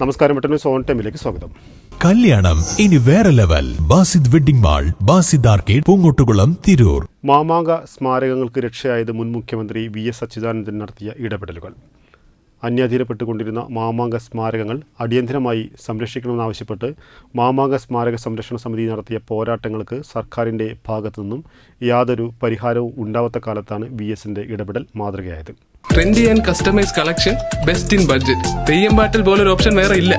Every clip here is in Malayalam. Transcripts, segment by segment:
നമസ്കാരം പെട്ടെന്ന് സോൺ ടൈമിലേക്ക് സ്വാഗതം. കല്യാണം ഇനി വേറെ level. Basid wedding mall Basid arcade Poongottukulam Tirur. മാമാങ്ക സ്മാരകങ്ങൾക്ക് രക്ഷയായത് മുൻ മുഖ്യമന്ത്രി വി എസ് അച്യുതാനന്ദൻ നടത്തിയ ഇടപെടലുകൾ. അന്യാധീനപ്പെട്ടുകൊണ്ടിരുന്ന മാമാങ്ക സ്മാരകങ്ങൾ അടിയന്തരമായി സംരക്ഷിക്കണമെന്നാവശ്യപ്പെട്ട് മാമാങ്ക സ്മാരക സംരക്ഷണ സമിതി നടത്തിയ പോരാട്ടങ്ങൾക്ക് സർക്കാരിന്റെ ഭാഗത്തുനിന്നും യാതൊരു പരിഹാരവും ഉണ്ടാവാത്ത കാലത്താണ് വി എസിന്റെ ഇടപെടൽ മാതൃകയായത്. Trendy and customise collection best in budget Theyyam പാട്ടിൽ പോലൊരു ഓപ്ഷൻ വേറെ ഇല്ല.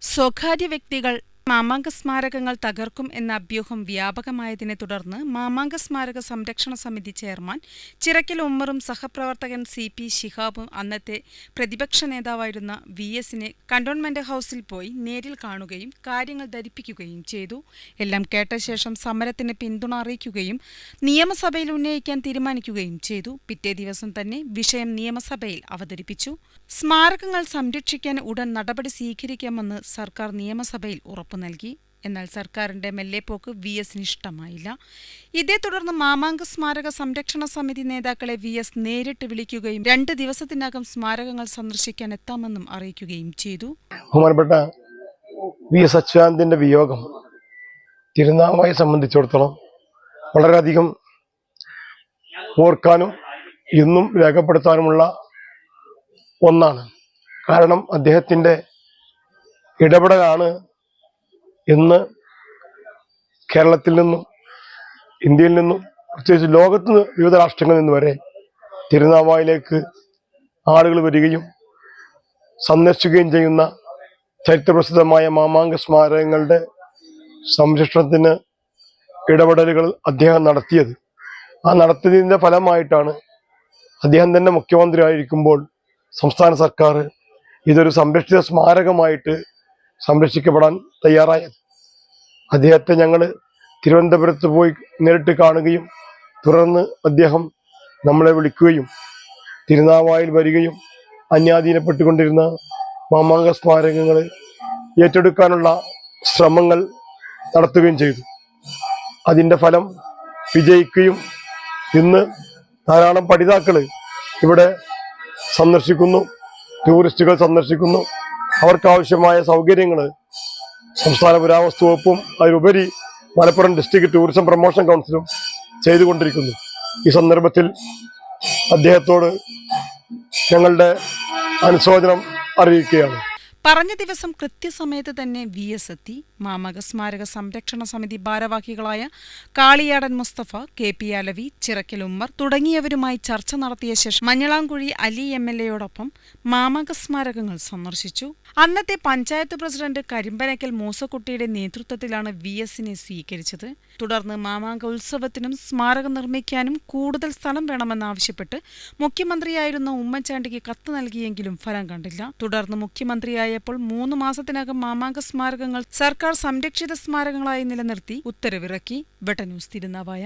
സ്വകാര്യ വ്യക്തികൾ മാമാങ്ക സ്മാരകങ്ങൾ തകർക്കും എന്ന അഭ്യൂഹം വ്യാപകമായതിനെ തുടർന്ന് മാമാങ്ക സ്മാരക സംരക്ഷണ സമിതി ചെയർമാൻ ചിറക്കൽ ഉമ്മറും സഹപ്രവർത്തകൻ സി പി ശിഹാബും അന്നത്തെ പ്രതിപക്ഷ നേതാവായിരുന്ന വി എസിനെ കണ്ടോൺമെന്റ് ഹൌസിൽ പോയി നേരിൽ കാണുകയും കാര്യങ്ങൾ ധരിപ്പിക്കുകയും ചെയ്തു. എല്ലാം കേട്ട ശേഷം സമരത്തിന് പിന്തുണ അറിയിക്കുകയും നിയമസഭയിൽ ഉന്നയിക്കാൻ തീരുമാനിക്കുകയും ചെയ്തു. പിറ്റേ ദിവസം തന്നെ വിഷയം നിയമസഭയിൽ അവതരിപ്പിച്ചു. സ്മാരകങ്ങൾ സംരക്ഷിക്കാൻ ഉടൻ നടപടി സ്വീകരിക്കാമെന്ന് സർക്കാർ നിയമസഭയിൽ ഉറപ്പു നൽകി. എന്നാൽ സർക്കാരിന്റെ മെല്ലെപ്പോക്ക് വി എസിന് ഇഷ്ടമായില്ല ഇതേ തുടർന്ന് മാമാങ്ക സ്മാരക സംരക്ഷണ സമിതി നേതാക്കളെ വി എസ് നേരിട്ട് വിളിക്കുകയും രണ്ട് ദിവസത്തിനകം സ്മാരകങ്ങൾ സന്ദർശിക്കാൻ എത്താമെന്നും അറിയിക്കുകയും ചെയ്തു. ബഹുമാനപ്പെട്ട വി എസ് അച്യുതാനന്ദന്റെ വിയോഗം തിരുനാവായെ സംബന്ധിച്ചിടത്തോളം വളരെയധികം ഓർക്കാനും ഇന്നും രേഖപ്പെടുത്താനുമുള്ള ഒന്നാണ്. കാരണം അദ്ദേഹത്തിന്റെ ഇടപെടലാണ് ഇന്ന് കേരളത്തിൽ നിന്നും ഇന്ത്യയിൽ നിന്നും പ്രത്യേകിച്ച് ലോകത്ത് നിന്ന് വിവിധ രാഷ്ട്രങ്ങളിൽ നിന്ന് വരെ തിരുനാവായിലേക്ക് ആളുകൾ വരികയും സന്ദർശിക്കുകയും ചെയ്യുന്ന ചരിത്രപ്രസിദ്ധമായ മാമാങ്ക സ്മാരകങ്ങളുടെ സംരക്ഷണത്തിന് ഇടപെടലുകൾ അദ്ദേഹം നടത്തിയത്. ആ നടത്തിയതിന്റെ ഫലമായിട്ടാണ് അദ്ദേഹം തന്നെ മുഖ്യമന്ത്രി ആയിരിക്കുമ്പോൾ സംസ്ഥാന സർക്കാർ ഇതൊരു സംരക്ഷിത സ്മാരകമായിട്ട് സംരക്ഷിക്കപ്പെടാൻ തയ്യാറായത് അദ്ദേഹത്തെ ഞങ്ങൾ തിരുവനന്തപുരത്ത് പോയി നേരിട്ട് കാണുകയും തുടർന്ന് അദ്ദേഹം നമ്മളെ വിളിക്കുകയും തിരുനാവായിൽ വരികയും അന്യാധീനപ്പെട്ടുകൊണ്ടിരുന്ന മാമാങ്ക സ്മാരകങ്ങൾ ഏറ്റെടുക്കാനുള്ള ശ്രമങ്ങൾ നടത്തുകയും ചെയ്തു. അതിന്റെ ഫലം വിജയിക്കുകയും ഇന്ന് ധാരാളം പഠിതാക്കൾ ഇവിടെ സന്ദർശിക്കുന്നു ടൂറിസ്റ്റുകൾ സന്ദർശിക്കുന്നു. അവർക്കാവശ്യമായ സൗകര്യങ്ങൾ സംസ്ഥാന പുരാവസ്തു വകുപ്പും അതിലുപരി മലപ്പുറം ഡിസ്ട്രിക്ട് ടൂറിസം പ്രൊമോഷൻ കൗൺസിലും ചെയ്തുകൊണ്ടിരിക്കുന്നു. ഈ സന്ദർഭത്തിൽ അദ്ദേഹത്തോട് ഞങ്ങളുടെ അനുശോചനം അറിയിക്കുകയാണ്. പറഞ്ഞ ദിവസം കൃത്യസമയത്ത് തന്നെ വി എസ് എത്തി. മാമക സ്മാരക സംരക്ഷണ സമിതി ഭാരവാഹികളായ കാളിയാടൻ മുസ്തഫ കെ പി അലവി ചിറക്കൽ ഉമ്മർ തുടങ്ങിയവരുമായി ചർച്ച നടത്തിയ ശേഷം മഞ്ഞളാംകുഴി അലി എം എൽ എയോടൊപ്പം മാമക സ്മാരകങ്ങൾ സന്ദർശിച്ചു. അന്നത്തെ പഞ്ചായത്ത് പ്രസിഡന്റ് കരിമ്പനക്കൽ മൂസക്കുട്ടിയുടെ നേതൃത്വത്തിലാണ് വി എസിനെ സ്വീകരിച്ചത്. തുടർന്ന് മാമാങ്ക ഉത്സവത്തിനും സ്മാരകം നിർമ്മിക്കാനും കൂടുതൽ സ്ഥലം വേണമെന്നാവശ്യപ്പെട്ട് മുഖ്യമന്ത്രിയായിരുന്ന ഉമ്മൻചാണ്ടിക്ക് കത്ത് നൽകിയെങ്കിലും ഫലം കണ്ടില്ല. തുടർന്ന് പ്രായമായപ്പോൾ മൂന്ന് മാസത്തിനകം മാമാങ്ക സ്മാരകങ്ങൾ സർക്കാർ സംരക്ഷിത സ്മാരകങ്ങളായി നിലനിർത്തി ഉത്തരവിറക്കി. വെട്ടന്യൂസ് തിരുനാവായ.